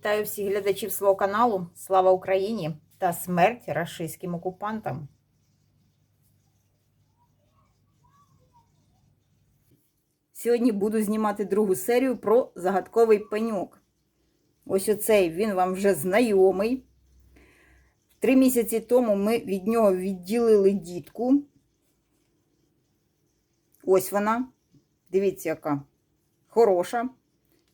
Вітаю всіх глядачів свого каналу. Слава Україні та смерть рашистським окупантам. Сьогодні буду знімати другу серію про загадковий пеньок. Ось оцей він вам вже знайомий. Три місяці тому ми від нього відділили дітку. Ось вона. Дивіться, яка хороша.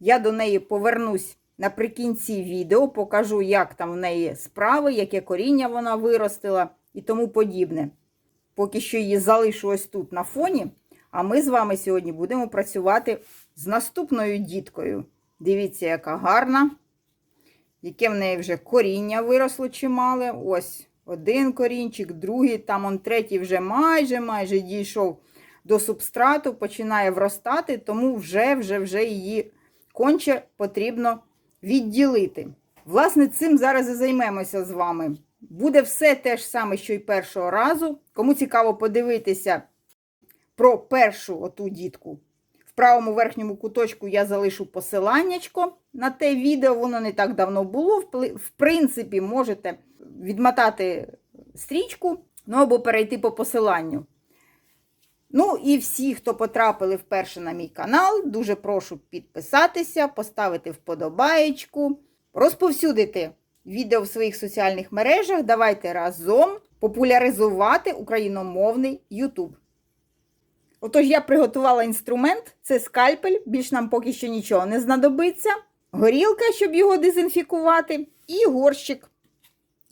Я до неї повернусь наприкінці відео, покажу, як там в неї справи, яке коріння вона виростила і тому подібне. Поки що її залишу ось тут на фоні. А ми з вами сьогодні будемо працювати з наступною діткою. Дивіться, яка гарна, яке в неї вже коріння виросло чимале. Ось один корінчик, другий, там он третій вже майже майже дійшов до субстрату, починає вростати, тому вже вже вже її конче потрібно відділити. Власне, цим зараз і займемося з вами. Буде все те ж саме, що й першого разу. Кому цікаво подивитися про першу оту дітку. В правому верхньому куточку я залишу посиланнячко на те відео, воно не так давно було. В принципі, можете відмотати стрічку, ну або перейти по посиланню. Ну і всі, хто потрапили вперше на мій канал, дуже прошу підписатися, поставити вподобаєчку, розповсюдити відео в своїх соціальних мережах. Давайте разом популяризувати україномовний YouTube. Отож, я приготувала інструмент, це скальпель, більш нам поки що нічого не знадобиться. Горілка, щоб його дезінфікувати, і горщик.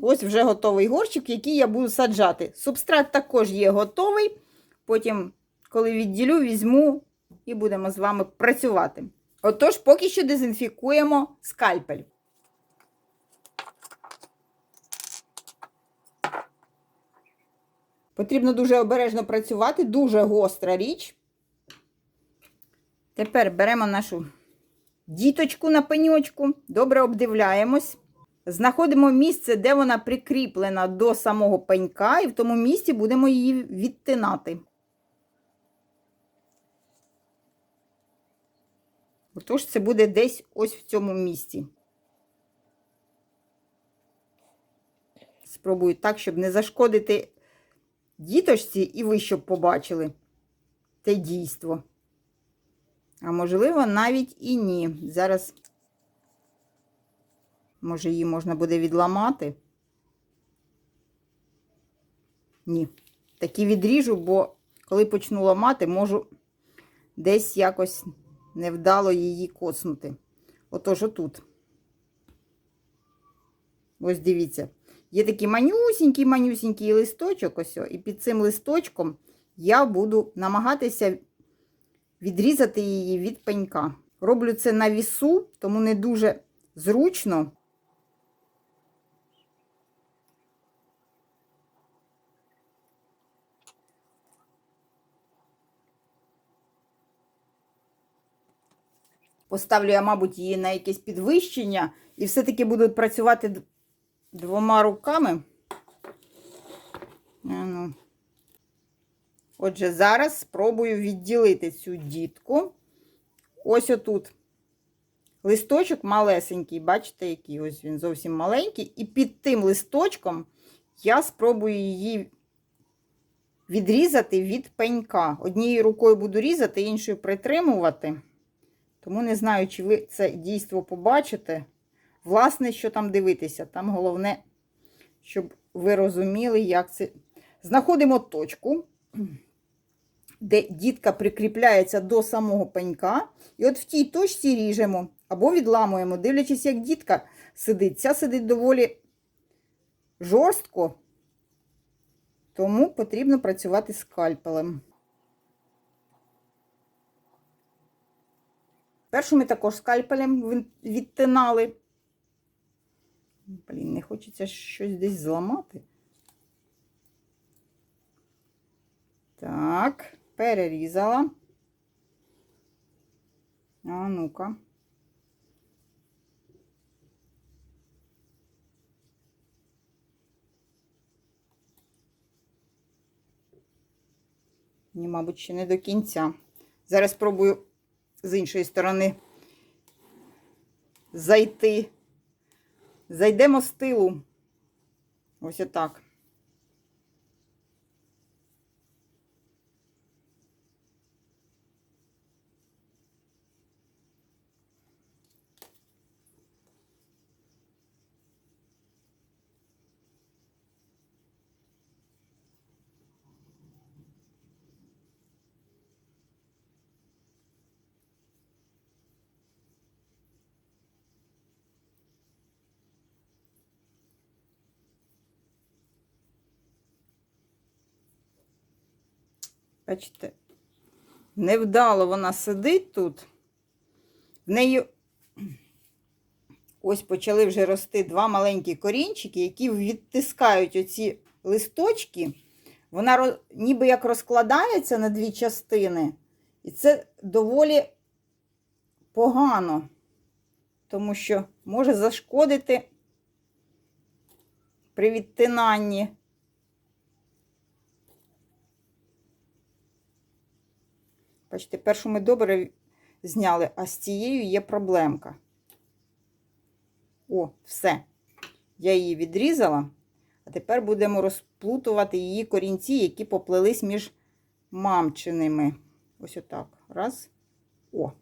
Ось вже готовий горщик, який я буду саджати. Субстрат також є готовий. Потім, коли відділю, візьму і будемо з вами працювати. Отож, поки що дезінфікуємо скальпель. Потрібно дуже обережно працювати, дуже гостра річ. Тепер беремо нашу діточку на пеньочку, добре обдивляємось. Знаходимо місце, де вона прикріплена до самого пенька, і в тому місці будемо її відтинати. Отож, це буде десь ось в цьому місці. Спробую так, щоб не зашкодити діточці, і ви щоб побачили те дійство. А можливо, навіть і ні. Зараз, може, її можна буде відламати. Ні. Такі відріжу, бо коли почну ламати, можу десь якось невдало її коснути. Отож, отут. Ось дивіться. Є такий манюсінький манюсінький листочок, ось, і під цим листочком я буду намагатися відрізати її від пенька. Роблю це на вісу, тому не дуже зручно. Поставлю я, мабуть, її на якесь підвищення, і все-таки буду працювати двома руками. Ну. Отже, зараз спробую відділити цю дітку. Ось отут листочок малесенький, бачите, який ось він зовсім маленький. І під тим листочком я спробую її відрізати від пенька. Однією рукою буду різати, іншою притримувати. Тому не знаю, чи ви це дійство побачите. Власне, що там дивитися. Там головне, щоб ви розуміли, як це. Знаходимо точку, де дітка прикріпляється до самого пенька. І от в тій точці ріжемо або відламуємо, дивлячись, як дітка сидить. Ця сидить доволі жорстко, тому потрібно працювати скальпелем. Першу ми також скальпелем відтинали. Блін, не хочеться щось десь зламати. Так, перерізала. А ну-ка. Ні, мабуть, ще не до кінця. Зараз спробую з іншої сторони зайти. Зайдемо з тилу. Ось отак. Бачите, невдало вона сидить тут. В неї ось почали вже рости два маленькі корінчики, які відтискають оці листочки. Вона ніби як розкладається на дві частини. І це доволі погано, тому що може зашкодити при відтинанні. Бачите, першу ми добре зняли, а з цією є проблемка. О, все. Я її відрізала, а тепер будемо розплутувати її корінці, які поплелись між мамчиними. Ось отак. Раз. О.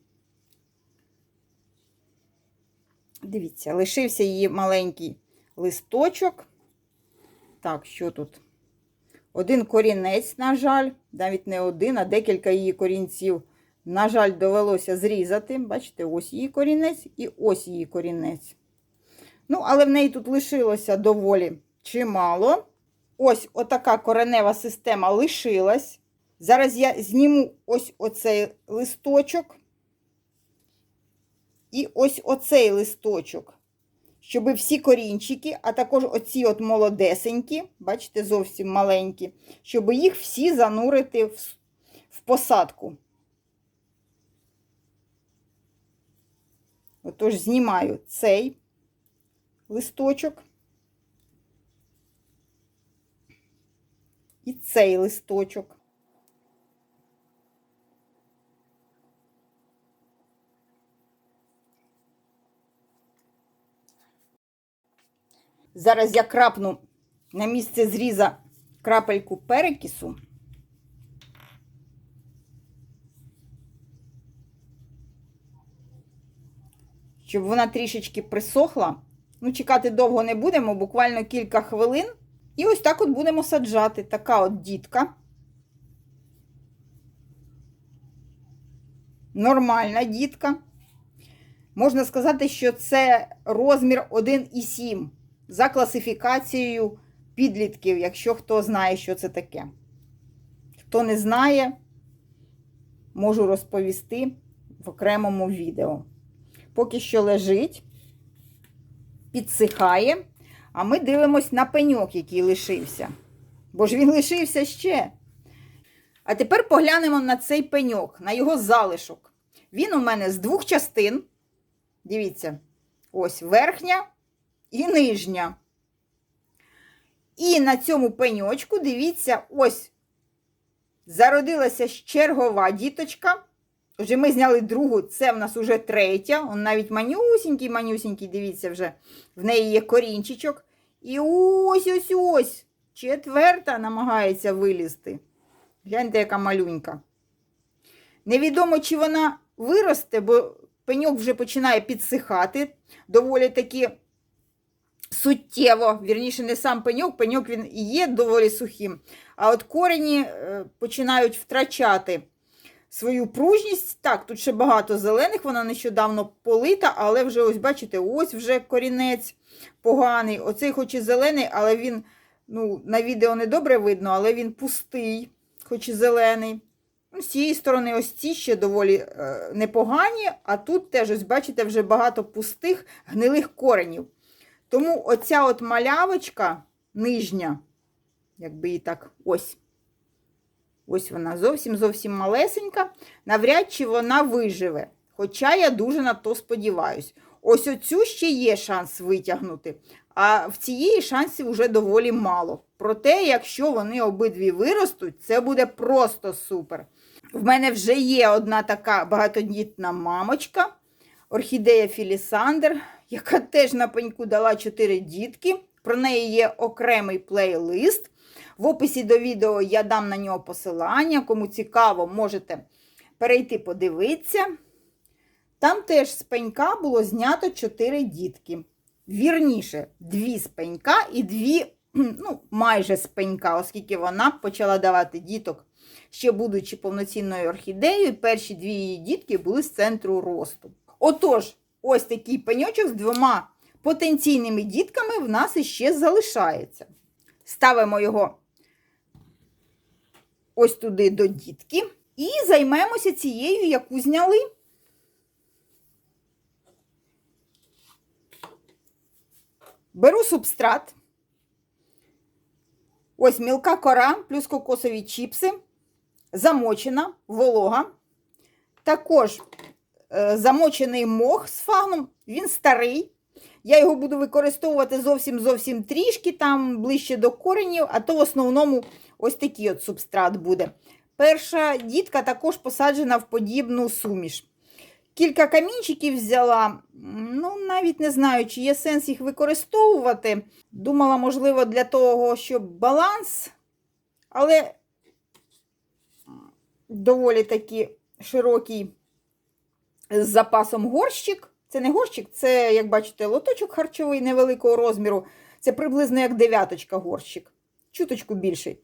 Дивіться, лишився її маленький листочок. Так, що тут? Один корінець, на жаль, навіть не один, а декілька її корінців, на жаль, довелося зрізати. Бачите, ось її корінець і ось її корінець. Ну, але в неї тут лишилося доволі чимало. Ось отака коренева система лишилась. Зараз я зніму ось оцей листочок. І ось оцей листочок щоб всі корінчики, а також оці от молодесенькі, бачите, зовсім маленькі, щоб їх всі занурити в, в посадку. Отож, знімаю цей листочок і цей листочок. Зараз я крапну на місце зріза крапельку перекису. Щоб вона трішечки присохла. Ну, чекати довго не будемо, буквально кілька хвилин. І ось так от будемо саджати. Така от дітка. Нормальна дітка. Можна сказати, що це розмір 1,7 за класифікацією підлітків, якщо хто знає, що це таке. Хто не знає, можу розповісти в окремому відео. Поки що лежить, підсихає, а ми дивимось на пеньок, який лишився. Бо ж він лишився ще. А тепер поглянемо на цей пеньок, на його залишок. Він у мене з двох частин. Дивіться, ось верхня і нижня. І на цьому пеньочку, дивіться, ось зародилася чергова діточка. Вже ми зняли другу, це в нас уже третя. Он навіть манюсінький, манюсінький, дивіться, вже в неї є корінчичок. І ось ось ось. Четверта намагається вилізти. Гляньте, яка малюнька. Невідомо, чи вона виросте, бо пеньок вже починає підсихати. Доволі таки суттєво, вірніше, не сам пеньок, пеньок він і є доволі сухим. А от корені е, починають втрачати свою пружність. Так, тут ще багато зелених, вона нещодавно полита, але вже ось, бачите, ось вже корінець поганий. Оцей хоч і зелений, але він ну, на відео не добре видно, але він пустий, хоч і зелений. Ну, З цієї сторони, ось ці ще доволі е, непогані, а тут теж, ось бачите, вже багато пустих гнилих коренів. Тому оця от малявочка нижня, якби її так, ось. Ось вона зовсім зовсім малесенька. Навряд чи вона виживе. Хоча я дуже на то сподіваюсь. Ось оцю ще є шанс витягнути. а в цієї шансів вже доволі мало. Проте, якщо вони обидві виростуть, це буде просто супер. В мене вже є одна така багатодітна мамочка, орхідея Філісандр, яка теж на пеньку дала 4 дітки. Про неї є окремий плейлист. В описі до відео я дам на нього посилання. Кому цікаво, можете перейти подивитися. Там теж з пенька було знято 4 дітки. Вірніше, дві з пенька і дві, ну, майже з пенька, оскільки вона почала давати діток, ще будучи повноцінною орхідеєю, перші дві її дітки були з центру росту. Отож, ось такий пеньочок з двома потенційними дітками в нас іще залишається. Ставимо його ось туди до дітки і займемося цією, яку зняли. Беру субстрат. Ось мілка кора, плюс кокосові чіпси, замочена, волога. Також замочений мох з фагном, він старий. Я його буду використовувати зовсім зовсім трішки, там ближче до коренів, а то в основному ось такий от субстрат буде. Перша дітка також посаджена в подібну суміш. Кілька камінчиків взяла. Ну, навіть не знаю, чи є сенс їх використовувати. Думала, можливо, для того, щоб баланс, але доволі таки широкий з запасом горщик. Це не горщик, це, як бачите, лоточок харчовий невеликого розміру. Це приблизно як дев'яточка горщик. Чуточку більший.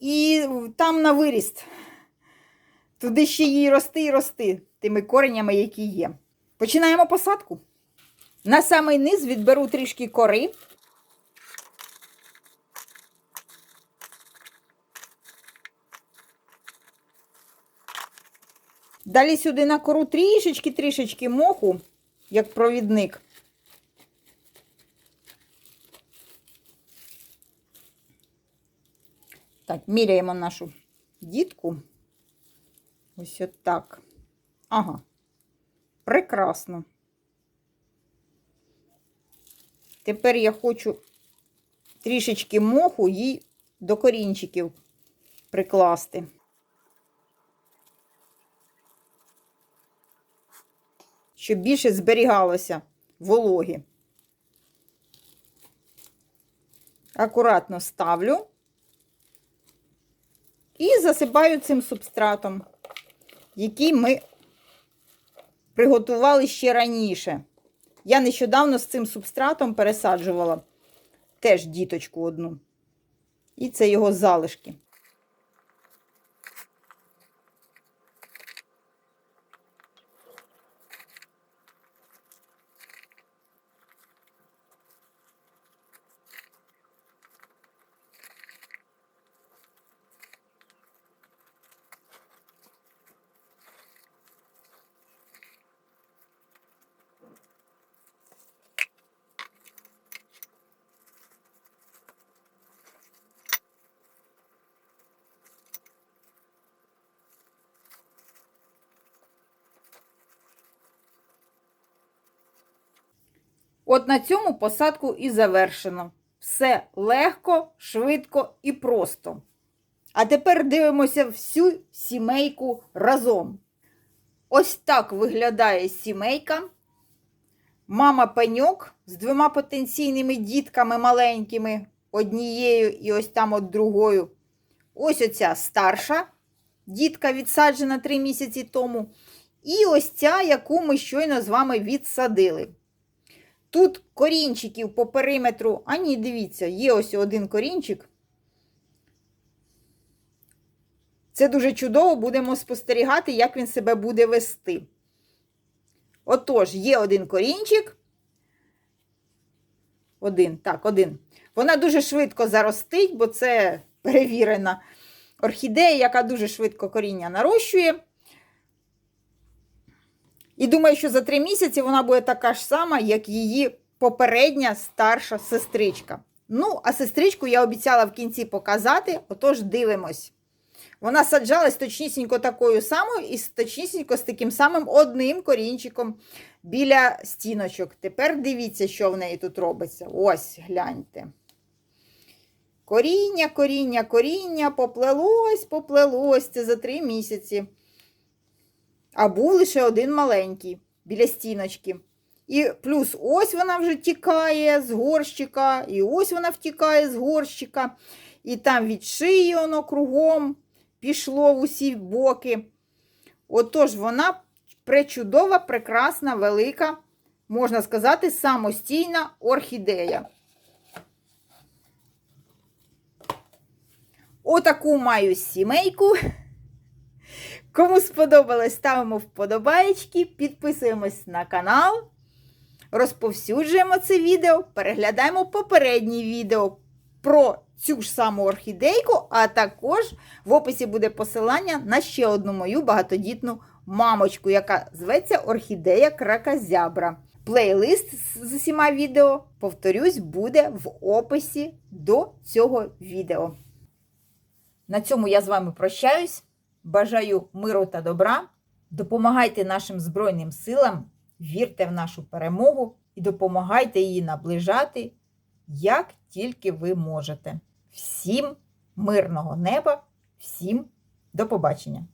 І там на виріст. Туди ще їй рости і рости тими коренями, які є. Починаємо посадку. На самий низ відберу трішки кори. Далі сюди на кору трішечки-трішечки моху, як провідник. Так, міряємо нашу дітку. Ось отак. Ага. Прекрасно. Тепер я хочу трішечки моху їй до корінчиків прикласти. Щоб більше зберігалося вологи. Акуратно ставлю і засипаю цим субстратом який ми приготували ще раніше. Я нещодавно з цим субстратом пересаджувала теж діточку одну. І це його залишки. От на цьому посадку і завершено. Все легко, швидко і просто. А тепер дивимося всю сімейку разом. Ось так виглядає сімейка. Мама пеньок з двома потенційними дітками маленькими, однією і ось там от другою. Ось оця старша дітка відсаджена 3 місяці тому. І ось ця, яку ми щойно з вами відсадили. Тут корінчиків по периметру, а ні, дивіться, є ось один корінчик. Це дуже чудово, будемо спостерігати, як він себе буде вести. Отож, є один корінчик. Один, так, один. Вона дуже швидко заростить, бо це перевірена орхідея, яка дуже швидко коріння нарощує. І думаю, що за три місяці вона буде така ж сама, як її попередня старша сестричка. Ну, а сестричку я обіцяла в кінці показати, отож дивимось. Вона саджалась точнісінько такою самою і точнісінько з таким самим одним корінчиком біля стіночок. Тепер дивіться, що в неї тут робиться. Ось, гляньте. Коріння, коріння, коріння, поплелось, поплелось. Це за три місяці. А був лише один маленький біля стіночки. І плюс ось вона вже тікає з горщика, і ось вона втікає з горщика, і там від шиї воно кругом пішло в усі боки. Отож, вона пречудова, прекрасна, велика, можна сказати, самостійна орхідея. Отаку маю сімейку. Кому сподобалось, ставимо вподобаєчки, підписуємось на канал, розповсюджуємо це відео, переглядаємо попередні відео про цю ж саму орхідейку, а також в описі буде посилання на ще одну мою багатодітну мамочку, яка зветься Орхідея Кракозябра. Плейлист з усіма відео, повторюсь, буде в описі до цього відео. На цьому я з вами прощаюсь. Бажаю миру та добра. Допомагайте нашим Збройним силам, вірте в нашу перемогу і допомагайте її наближати, як тільки ви можете. Всім мирного неба, всім до побачення!